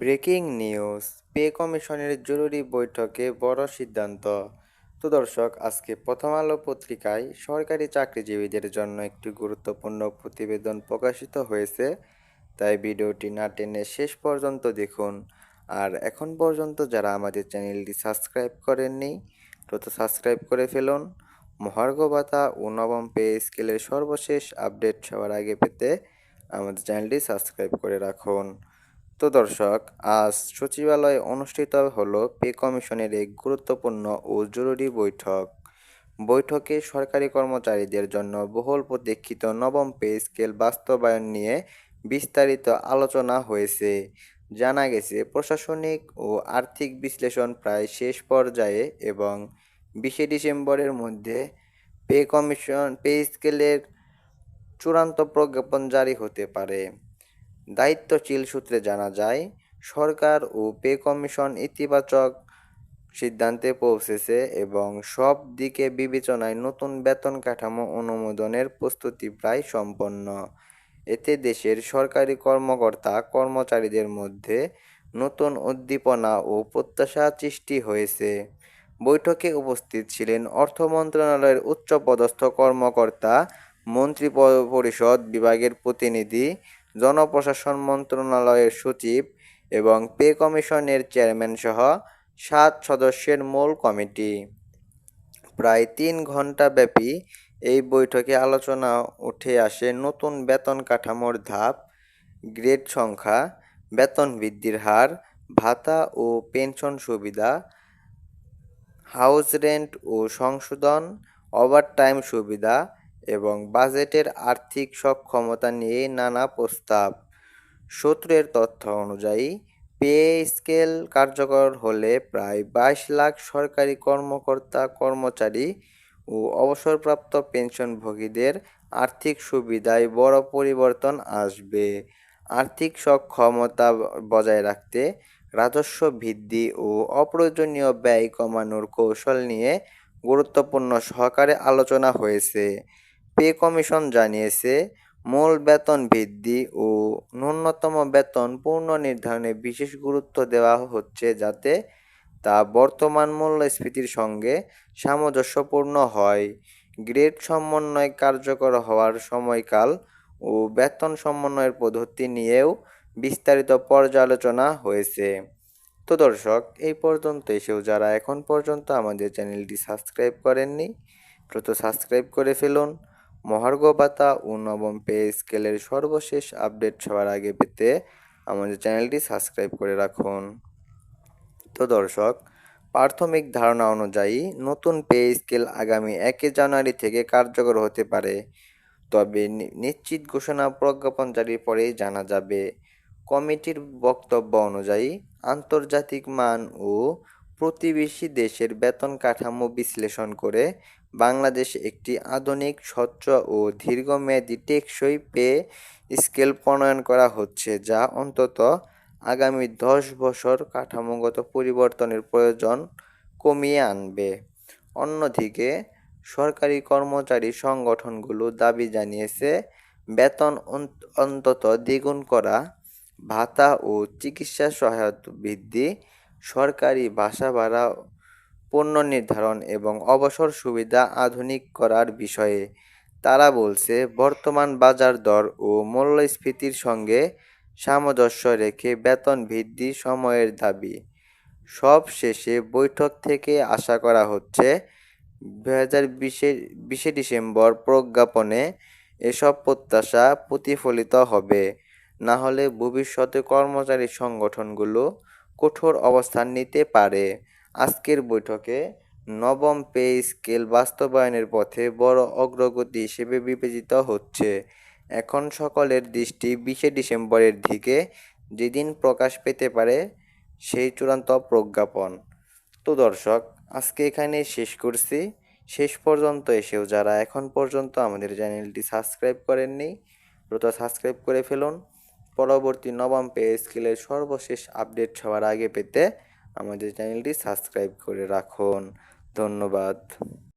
Breaking news, pay কমিশনের জরুরি বৈঠকে বড় সিদ্ধান্ত। তো দর্শক, আজকে প্রথম আলো পত্রিকায় সরকারি চাকরিজীবীদের জন্য একটি গুরুত্বপূর্ণ প্রতিবেদন প্রকাশিত হয়েছে। তাই ভিডিওটি না টেনে শেষ পর্যন্ত দেখুন। আর এখন পর্যন্ত যারা আমাদের চ্যানেলটি সাবস্ক্রাইব করেননি তত সাবস্ক্রাইব করে ফেলুন। মহার্ঘ ভাতা ও নবম পে স্কেলের সর্বশেষ আপডেট সবার আগে পেতে আমাদের চ্যানেলটি সাবস্ক্রাইব করে রাখুন। তো দর্শক, আজ সচিবালয়ে অনুষ্ঠিত হলো পে কমিশনের এক গুরুত্বপূর্ণ ও জরুরি বৈঠক। বৈঠকে সরকারি কর্মচারীদের জন্য বহুল প্রতীক্ষিত নবম পে স্কেল বাস্তবায়ন নিয়ে বিস্তারিত আলোচনা হয়েছে। জানা গেছে, প্রশাসনিক ও আর্থিক বিশ্লেষণ প্রায় শেষ পর্যায়ে এবং বিশে ডিসেম্বরের মধ্যে পে কমিশন, পে স্কেলের চূড়ান্ত প্রজ্ঞাপন জারি হতে পারে। দায়িত্বশীল সূত্রে জানা যায়, সরকার ও পে কমিশন ইতিবাচক সিদ্ধান্তে পৌঁছেছে এবং সব দিকে বিবেচনায় নতুন বেতন কাঠামো অনুমোদনের প্রস্তুতি প্রায় সম্পন্ন। এতে দেশের সরকারি কর্মকর্তা, কর্মচারীদের মধ্যে নতুন উদ্দীপনা ও প্রত্যাশা সৃষ্টি হয়েছে। বৈঠকে উপস্থিত ছিলেন অর্থ মন্ত্রণালয়ের উচ্চপদস্থ কর্মকর্তা মন্ত্রী পরিষদ বিভাগের প্রতিনিধি জনপ্রশাসন মন্ত্রণালয়ের সচিব এবং পে কমিশনের চেয়ারম্যান সহ সাত সদস্যের মূল কমিটি। প্রায় তিন ঘণ্টা ব্যাপী এই বৈঠকে আলোচনা উঠে আসে নতুন বেতন কাঠামোর ধাপ, গ্রেড সংখ্যা, বেতন বৃদ্ধির হার, ভাতা ও পেনশন সুবিধা, হাউস রেন্ট ও সংশোধন, ওভারটাইম সুবিধা এবং বাজেটের আর্থিক সক্ষমতা নিয়ে নানা প্রস্তাব। সূত্রের তথ্য অনুযায়ী, পে স্কেল কার্যকর হলে প্রায় বাইশ লাখ সরকারি কর্মকর্তা, কর্মচারী ও অবসরপ্রাপ্ত পেনশনভোগীদের আর্থিক সুবিধায় বড় পরিবর্তন আসবে। আর্থিক সক্ষমতা বজায় রাখতে রাজস্ব বৃদ্ধি ও অপ্রয়োজনীয় ব্যয় কমানোর কৌশল নিয়ে গুরুত্বপূর্ণ সহকারে আলোচনা হয়েছে। পে কমিশন জানিয়েছে, মূল বেতন বৃদ্ধি ও ন্যূনতম বেতন পুনর্নির্ধারণে বিশেষ গুরুত্ব দেওয়া হচ্ছে যাতে তা বর্তমান মূল্যস্ফীতির সঙ্গে সামঞ্জস্যপূর্ণ হয়। গ্রেড সমন্বয় কার্যকর হওয়ার সময়কাল ও বেতন সমন্বয়ের পদ্ধতি নিয়েও বিস্তারিত পর্যালোচনা হয়েছে। তো দর্শক, এই পর্যন্ত এসেও যারা এখন পর্যন্ত আমাদের চ্যানেলটি সাবস্ক্রাইব করেননি, দ্রুত সাবস্ক্রাইব করে ফেলুন। মহার্ঘ ভাতা ও নবম পে স্কেলের সর্বশেষ আপডেট সবার আগে পেতে আমাদের চ্যানেলটি সাবস্ক্রাইব করে রাখুন। তো দর্শক, প্রাথমিক ধারণা অনুযায়ী নতুন পে স্কেল আগামী একে জানুয়ারি থেকে কার্যকর হতে পারে। তবে নিশ্চিত ঘোষণা প্রজ্ঞাপন জারির পরেই জানা যাবে। কমিটির বক্তব্য অনুযায়ী আন্তর্জাতিক মান ও প্রতিবেশী দেশের বেতন কাঠামো বিশ্লেষণ করে বাংলাদেশ একটি আধুনিক, স্বচ্ছ ও দীর্ঘমেয়াদী টেকসই পে স্কেল প্রণয়ন করা হচ্ছে, যা অন্তত আগামী দশ বছর কাঠামোগত পরিবর্তনের প্রয়োজন কমিয়ে আনবে। অন্যদিকে, সরকারি কর্মচারী সংগঠনগুলো দাবি জানিয়েছে, বেতন অন্তত দ্বিগুণ করা, ভাতা ও চিকিৎসা সহায়তা বৃদ্ধি সরকারি বাসা ভাড়া, পণ্য নির্ধারণ এবং অবসর সুবিধা আধুনিক করার বিষয়ে তারা বলছে, বর্তমান বাজার দর ও মূল্যস্ফীতির সঙ্গে সামঞ্জস্য রেখে বেতন বৃদ্ধি সময়ের দাবি। সব শেষে বৈঠক থেকে আশা করা হচ্ছে দু হাজার বিশে ডিসেম্বর প্রজ্ঞাপনে এসব প্রত্যাশা প্রতিফলিত হবে। না হলে ভবিষ্যতে কর্মচারী সংগঠনগুলো কঠোর অবস্থান নিতে পারে। আজকের বৈঠকে নবম পে স্কেল বাস্তবায়নের পথে বড় অগ্রগতি হিসেবে বিবেচিত হচ্ছে। এখন সকলের দৃষ্টি বিশে ডিসেম্বরের দিকে, যেদিন প্রকাশ পেতে পারে সেই চূড়ান্ত প্রজ্ঞাপন। তো দর্শক, আজকে এখানে শেষ করছি। শেষ পর্যন্ত এসেও যারা এখন পর্যন্ত আমাদের চ্যানেলটি সাবস্ক্রাইব করেননি, দ্রুত সাবস্ক্রাইব করে ফেলুন। পরবর্তী নবম পে স্কেলের সর্বশেষ আপডেট সবার আগে পেতে আমাদের চ্যানেলটি সাবস্ক্রাইব করে রাখুন। ধন্যবাদ।